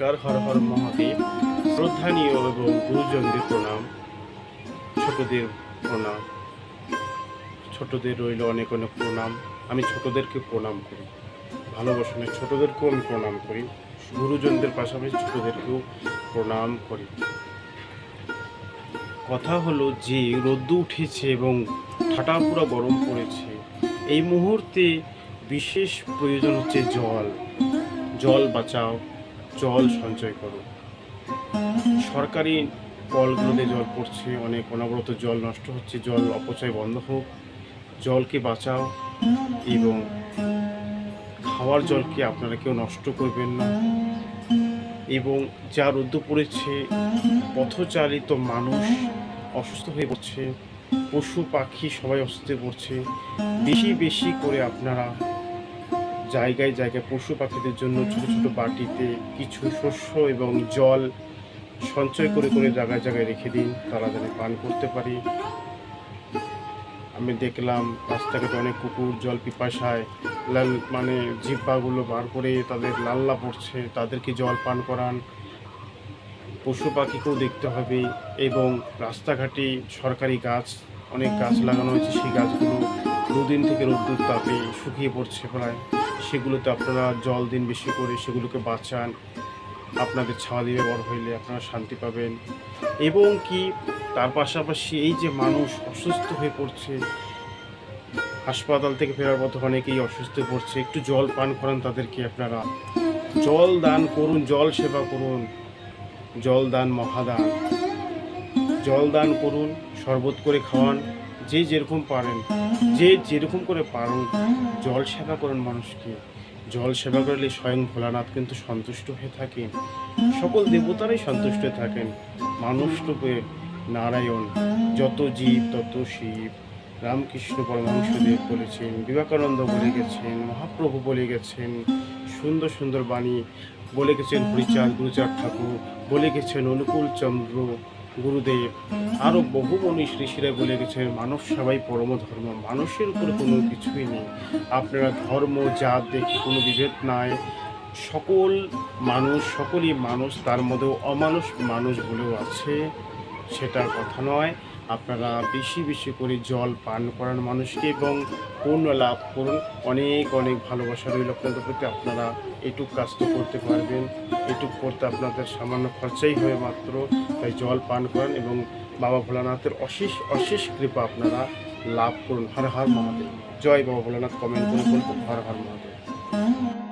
নমস্কার, হর হর মহাদেব। শ্রদ্ধানীয় এবং গুরুজনদের প্রণাম। ছোটদের প্রণাম। ছোটদের রইল অনেক অনেক প্রণাম। আমি ছোটদেরকে প্রণাম করি। ভালোবাসলে ছোটদেরকেও আমি প্রণাম করি? গুরুজনদের পাশাপাশি ছোটদেরকেও প্রণাম করি। কথা হলো যে, রোদ্দু উঠেছে এবং ঠাটা পুরো গরম পড়েছে। এই মুহূর্তে বিশেষ প্রয়োজন হচ্ছে জল। জল বাঁচাও। জল সঞ্চয় করো। সরকারি কলগুলোতে জল পড়ছে, অনেক অনবরত জল নষ্ট হচ্ছে, জল অপচয় বন্ধ হোক, জলকে বাঁচাও এবং খাওয়ার জলকে আপনারা কেউ নষ্ট করবেন না। এবং যা রোদ্দ পড়েছে, পথচালিত মানুষ অসুস্থ হয়ে পড়ছে, পশু পাখি সবাই অসুস্থ হয়ে পড়ছে। বেশি বেশি করে আপনারা জায়গায় জায়গায় পশু পাখিদের জন্য ছোট ছোট বাটিতে কিছু শস্য এবং জল সঞ্চয় করে করে জায়গায় জায়গায় রেখে দিন। তারা যেন পান করতে পারে। আমি দেখলাম রাস্তাঘাটে অনেক কুকুর জল পিপাসায় লাল মানে জিব্বাগুলো বার করে তাদের লাল্লা পড়ছে তাদেরকে জল পান করান। পশু পাখিকেও দেখতে হবে এবং রাস্তাঘাটে সরকারি গাছ অনেক গাছ লাগানো হয়েছে সেই গাছগুলো দুদিন থেকে রোদ্দুর তাপে শুকিয়ে পড়ছে প্রায়। সেগুলোতে আপনারা জল দিন বেশি করে, সেগুলোকে বাঁচান। আপনাদের ছাওয়া দিয়ে বড় হইলে আপনারা শান্তি পাবেন। এবং কি, তার পাশাপাশি এই যে মানুষ অসুস্থ হয়ে পড়ছে, হাসপাতাল থেকে ফেরার পথে অনেকেই অসুস্থ হয়ে পড়ছে, একটু জল পান করান তাদেরকে আপনারা। জল দান করুন, জল সেবা করুন। জল দান মহাদান। জল দান করুন, শরবত করে খাওয়ান। যে যেরকম পারেন, যে যেরকম করে পারুন, জল সেবা করেন মানুষকে। জল সেবা করলে স্বয়ং ভোলানাথ কিন্তু সন্তুষ্ট হয়ে থাকেন। সকল দেবতারাই সন্তুষ্ট হয়ে থাকেন। মানুষ রূপে নারায়ণ, যত জীব, তত শিব। রামকৃষ্ণ পরমহংসদেব বলেছেন, বিবেকানন্দ বলে গেছেন, মহাপ্রভু বলে গেছেন, সুন্দর সুন্দর বাণী বলে গেছেন, হরিচাঁদ, গুরুচাঁদ ঠাকুর বলে গেছেন, অনুকূল চন্দ্র গুরুদেব। আরও বহু মনীষ ঋষিরা বলে গেছে, মানব সবাই পরম ধর্ম, মানুষের উপরে কোনো কিছুই নেই। আপনারা ধর্ম, জাত, দেখে কোনো বিভেদ নাই। সকল মানুষ, সকলই মানুষ, তার মধ্যেও অমানুষ মানুষ বলেও আছে সেটার কথা নয়। আপনারা বেশি বেশি করে জল পান করান মানুষকে এবং পূর্ণ লাভ করুন। অনেক অনেক ভালোবাসা রইল আপনাদের প্রতি। আপনারা এটুক কাজ তো করতে পারবেন। এটুক করতে আপনাদের সামান্য খরচাই হয় মাত্র। তাই জল পান করেন এবং বাবা ভোলানাথের অশেষ অশেষ কৃপা আপনারা লাভ করুন। হর হর মহাদেব। জয় বাবা ভোলানাথ। কমেন্ট করে বলবেন হর হর মহাদেব।